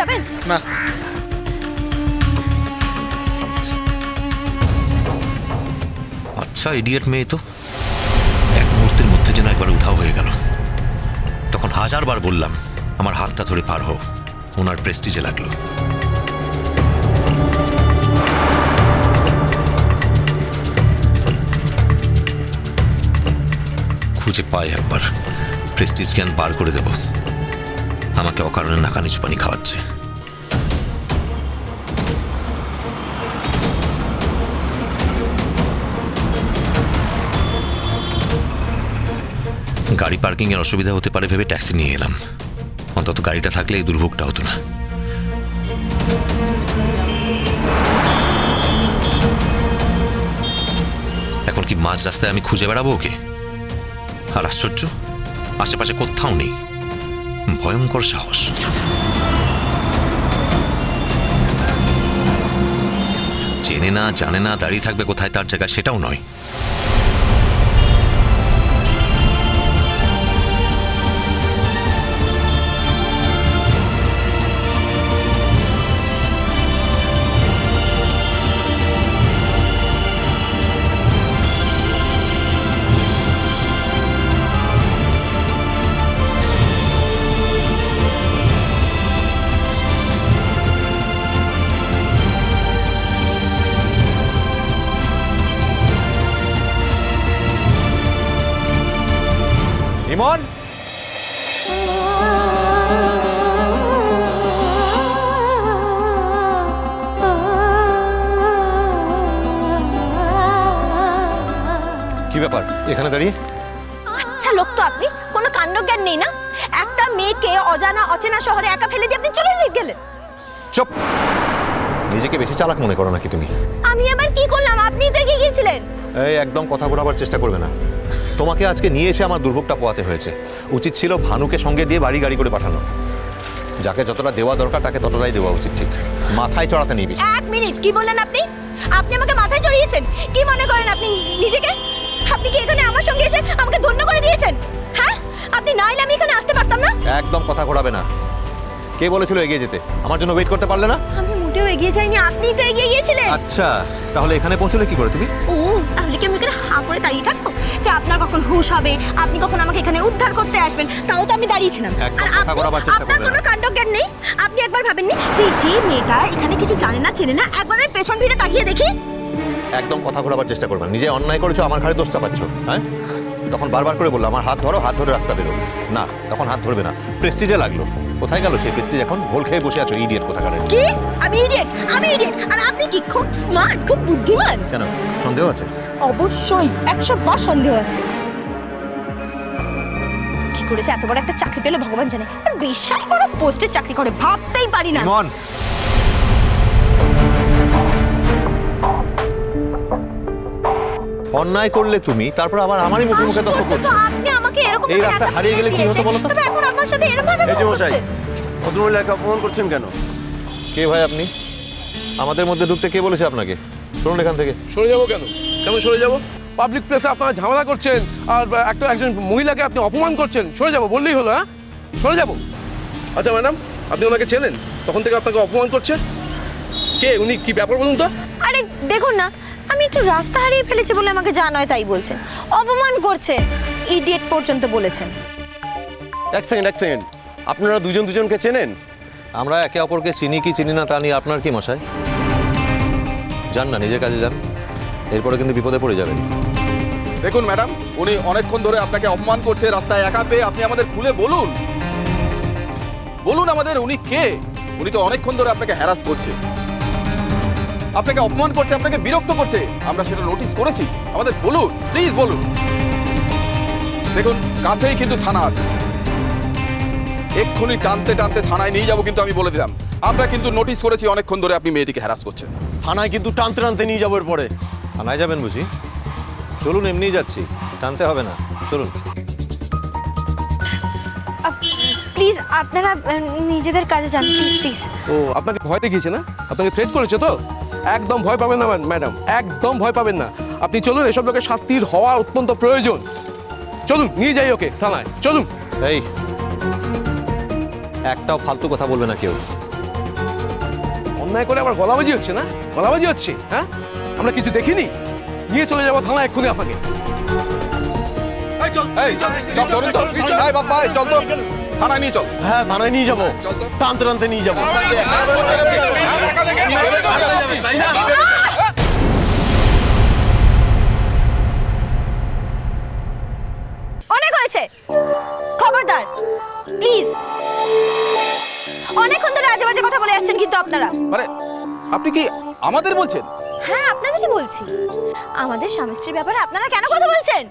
যাবেন? না। আচ্ছা ইডিয়েট মেয়ে তো। এক মুহূর্তের মধ্যে যেন একবার উধাও হয়ে গেল। তখন হাজারবার বললাম আমার হাতটা ধরে পার হও। ওনার প্রেস্টিজে লাগল। খুঁজে পাই একবার। প্রেস্টিজ জ্ঞান পার করে দেব। আমাকে অকারণে নাকানি চুপানি খাওয়াচ্ছে। গাড়ি পার্কিংয়ের অসুবিধা হতে পারে ভেবে ট্যাক্সি নিয়ে এলাম। অন্তত গাড়িটা থাকলে এই দুর্ভোগটা হতো না। এখন কি মাঝ রাস্তায় আমি খুঁজে বেড়াবো ওকে? আর আশ্চর্য, আশেপাশে কোথাও নেই। ভয়ঙ্কর সাহস। চেনে না জানে না দাঁড়িয়ে থাকবে কোথায় তার জায়গা সেটাও নয়। ইমন কি ব্যাপার? এখানে দাঁড়িয়ে? আচ্ছা লোক তো আপনি। কোনো কাণ্ডজ্ঞান নেই না? একটা মেয়েকে অজানা অচেনা শহরে একা ফেলে দিয়ে আপনি চলে গেলেন। চুপ। নিজেকে বেশি চালাক মনে করো নাকি তুমি? আমি আবার কি করলাম? আপনি তো এগিয়ে গিয়েছিলেন। এই একদম কথা ঘোরাবার চেষ্টা করবে না। তোমাকে আজকে নিয়ে এসে আমার দুর্ভোগটা পোয়াতে হয়েছে। উচিত ছিল ভানুকে সঙ্গে দিয়ে বাড়ি গাড়ি করে পাঠানো। যাকে যতটা দেওয়া দরকার তাকে ততটাই দেওয়া উচিত ঠিক। মাথায় চড়াতে নেই বেশি। এক মিনিট কি বললেন আপনি? আপনি আমাকে মাথায় চড়িয়েছেন? কি মনে করেন আপনি নিজেকে? আপনি কি এখানে আমার সঙ্গে এসে আমাকে ধন্য করে দিয়েছেন? হ্যাঁ? আপনি না এলে আমি এখানে আসতে পারতাম না? একদম কথা ঘোরাবে না। কে বলেছিল এগিয়ে যেতে? আমার জন্য ওয়েট করতে পারলে না? আমি মোটেও এগিয়ে যাইনি আপনিই তো এগিয়ে গিয়েছিলেন। আচ্ছা তাহলে এখানে পৌঁছলে কি করে তুমি? ও কি আমি এখানে হা করে দাঁড়িয়ে থাকব? যে আপনার কখন হুশ হবে আপনি কখন আমাকে এখানে উদ্ধার করতে আসবেন তাও তো আমি দাঁড়িয়েছিলাম। ছিলাম আর আপনি আপনার কোনো কাণ্ড কাণ্ডজ্ঞান নেই? আপনি একবার ভাবেননি? যে যে মেয়েটা এখানে কিছু জানে না চেনে না একবার আমি পেছন ফিরে তাকিয়ে দেখি। একদম কথা ঘোরাবার চেষ্টা করবেন নিজে অন্যায় করেছ আমার ঘরে দোষ চাপাচ্ছ হ্যাঁ? তখন বারবার করে বললাম আমার হাত ধরো হাত ধরে রাস্তা বেরো। না তখন হাত ধরবে না। প্রেস্টিজে লাগল। কোথায় গেল সেই প্রেস্টিজ এখন? ভোল খেয়ে বসে আছো ইডিয়েট কোথাকারে কি? আমি ইডিয়েট আমি ইডিয়েট আর আপনি কি খুব স্মার্ট খুব বুদ্ধিমান? কেন? সন্দেহ আছে? অবশ্যই একশো বার সন্দেহ আছে। কি করেছে? এত বড় একটা চাকরি পেলে ভগবান জানে। আর বিশাল বড় পোস্টে চাকরি করে ভাবতেই পারি না। ইমন! অন্যায় করলে তুমি তারপর আবার আমারই মুখে মুখে তর্ক করছ। আপনি আমাকে এরকম এই ভাবে রাস্তায় হারিয়ে গেলে কি হতো। বলো তো? তবে এখন আপনার সাথে এরকম ভাবে এই যে মশাই ভদ্রমহিলাকে অপমান করছেন কেন? কে ভাই আপনি? আমাদের মধ্যে ঢুকতে কে বলেছে আপনাকে? শুনুন এখান থেকে। সরে যাব কেন? কেন সরে যাব? পাবলিক প্লেসে আপনারা ঝামেলা করছেন আর একটা একজন মহিলাকে আপনি অপমান করছেন। সরে যাব বললেই হলো হ্যাঁ? সরে যাব। আচ্ছা ম্যাডাম আপনি ওনাকে চেনেন? তখন থেকে আপনাকে অপমান করছে? কে উনি কি ব্যাপার বলুন তো? আরে দেখুন না আমি একটু রাস্তা হারিয়ে ফেলেছি বলে আমাকে যা নয় তাই বলছেন অপমান করছে। ইডিয়েট পর্যন্ত বলেছেন। এক সেকেন্ড এক সেকেন্ড আপনারা দুজন দুজনকে চেনেন? আমরা একে অপরকে চিনি কি চিনি না তা নিয়ে আপনার কি মশাই? যান না নিজের কাজে যান। এরপরে কিন্তু বিপদে পড়ে যাবেন। দেখুন ম্যাডাম উনি অনেকক্ষণ ধরে আপনাকে অপমান করছে রাস্তায় একা পেয়ে আপনি আমাদের খুলে বলুন। বলুন আমাদের উনি কে? উনি তো অনেকক্ষণ ধরে আপনাকে হ্যারাস করছে। আপনাকে অপমান করছে আপনাকে বিরক্ত করছে। আমরা সেটা নোটিস করেছি। আমাদের বলুন প্লিজ বলুন। দেখুন কাছেই কিন্তু থানা আছে। এক্ষুনি টানতে টানতে থানায় নিয়ে যাব কিন্তু আমি বলে দিলাম। আমরা কিন্তু নোটিস করেছি অনেকক্ষণ ধরে আপনি মেয়েটিকে হ্যারাস করছেন। থানায় কিন্তু টানতে টানতে নিয়ে যাব এরপরে। থানায় যাবেন বুঝি? চলুন এমনিই যাচ্ছি। টানতে হবে না। চলুন। প্লিজ আপনারা নিজেদের কাজে যান। প্লিজ প্লিজ ও আপনাকে ভয় দেখিয়েছে না? আপনাকে থ্রেট করেছে তো? একদম ভয় পাবেন না ম্যাডাম। একদম ভয় পাবেন না। আপনি চলুন এসব লোকের শাস্তির হওয়া অত্যন্ত প্রয়োজন। চলুন নিয়ে যাই ওকে থানায়। চলুন। এই একটাও ফালতু কথা বলবে না কেউ। অন্যায় করে আবার গলাবাজি হচ্ছে না? গলাবাজি হচ্ছে হ্যাঁ? আমরা কিছু দেখিনি? নিয়ে চলে যাব থানায় এক্ষুনি আপনাকে এই চল, এই চল, চল ধরুন তো চল, চল। এই বাপ্পা এই চল তো। থানায় নিয়ে চল। হ্যাঁ থানায় নিয়ে যাব। চল তো। টানতে টানতে নিয়ে যাব। অনেক হয়েছে। খবরদার প্লিজ অনেকক্ষণ ধরে আজে বাজে কথা বলে যাচ্ছেন কিন্তু আপনারা। মানে আপনি কি আমাদের বলছেন? হ্যাঁ আপনাদেরই বলছি। আমাদের স্বামী স্ত্রীর ব্যাপারে আপনারা কেন কথা বলছেন?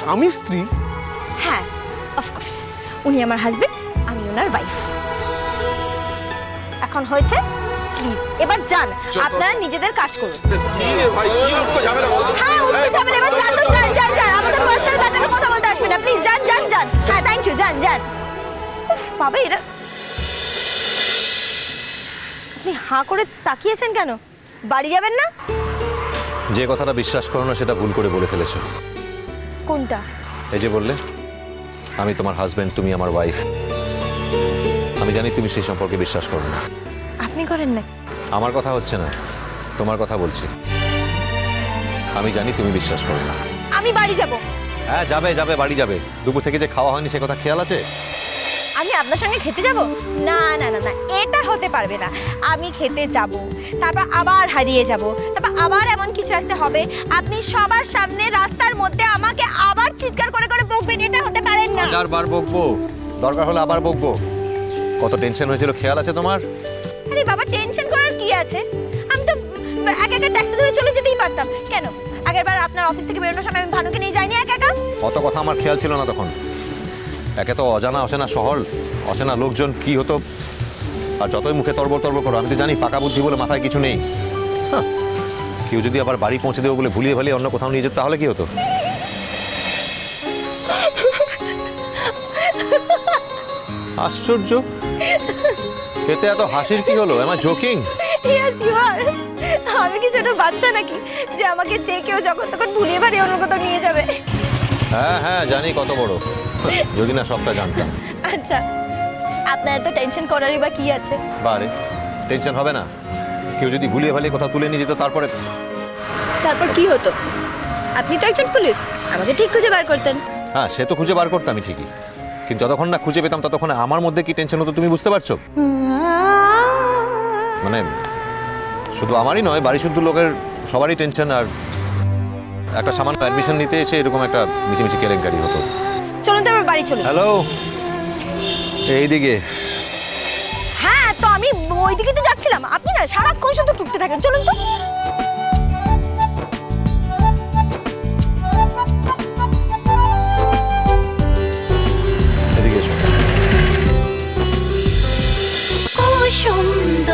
স্বামী স্ত্রী? হ্যাঁ অফকোর্স উনি আমার হাজবেন্ড আমি ওনার ওয়াইফ এখন হয়েছে প্লিজ এবার যান। আপনারা নিজেদের কাজ করুন। ঝামেলা? হ্যাঁ এই, যাবেন এবার যান তো যান যান যান। আমাদের পার্সোনাল ব্যাপারে কথা বলতে আসবেন না। প্লিজ যান যান যান। হ্যাঁ থ্যাংক ইউ যান যান। উফ বাবা এরা আপনি হাঁ করে তাকিয়েছেন কেন? বাড়ি যাবেন না? যে কথাটা বিশ্বাস করো না সেটা ভুল করে বলে ফেলেছো। কোনটা? এই যে বললে আমি তোমার হাজবেন্ড তুমি আমার ওয়াইফ আমি জানি তুমি সেই সম্পর্কে বিশ্বাস করো না। আপনি করেন না। আমার কথা হচ্ছে না তোমার কথা বলছি। আমি জানি তুমি বিশ্বাস করো না। আমি বাড়ি যাব। হ্যাঁ যাবে যাবে বাড়ি যাবে। দুপুর থেকে যে খাওয়া হয়নি সে কথা খেয়াল আছে? আমি আপনার সঙ্গে খেতে যাব? না না না না এটা হতে পারবে না। আমি খেতে যাব তারপর আবার হারিয়ে যাব তারপর আবার এমন কিছু একটা হবে। আপনি সবার সামনে রাস্তার মধ্যে আমাকে আবার চিৎকার হাজার বার বকবো। দরকার হলে আবার বকবো। কত টেনশন হয়েছিল খেয়াল আছে তোমার? আরে বাবা টেনশন করার কি আছে? আমি তো একা একা ট্যাক্সি ধরে চলে যেতেই পারতাম। কেন? আগের বার আপনার অফিস থেকে বেরোনোর সময় আমি ভানুকে নিয়ে যাইনি একা একা? অত কথা আমার খেয়াল ছিল না তখন। একে তো অজানা অচেনা শহর অচেনা লোকজন কি হতো? আর যতই মুখে তর্বর তর্বর করো আমি তো জানি পাকা বুদ্ধি বলে মাথায় কিছু নেই। কেউ যদি আবার বাড়ি পৌঁছে দেবো বলে ভুলিয়ে ভালিয়ে অন্য কোথাও নিয়ে যেত তাহলে কি হতো? আশ্চর্য। এতে এত হাসির কি হলো? আমার জোকিং ইয়েস ইউ আর আমি কি ছোট বাচ্চা নাকি? যে আমাকে যে কেউ যখন তখন ভুলিয়ে বাড়ি অন্য কোথাও নিয়ে যাবে? হ্যাঁ হ্যাঁ জানি কত বড়। যদি না সবটা জানতাম। আচ্ছা আপনার এত টেনশন করারই বা কি আছে? বারে টেনশন হবে না। কেউ যদি ভুলিয়ে ভালিয়ে কোথাও তুলে নিয়ে যেত তারপরে তারপর কি হতো? আপনি তো একজন পুলিশ আমাকে ঠিক খুঁজে বার করতেন। হ্যাঁ সে তো খুঁজে বার করতামই ঠিকই। কিন্তু যতক্ষণ না খুঁজে পেতাম ততক্ষণ আমার মধ্যে কি টেনশন হতো তুমি বুঝতে পারছ? মানে শুধু আমারই নয় বাড়ি শুদ্ধ লোকের সবারই টেনশন আর একটা সামান্য অ্যাডমিশন নিতে এসে এরকম একটা মিছিমিছি কেলেঙ্কারি হতো। চলুন তো বাড়ি চলুন। হ্যালো এইদিকে। হ্যাঁ তো আমি ওইদিকে তো যাচ্ছিলাম। আপনি না সারাক্ষণ শুধু টুকতে থাকেন। চলুন তো।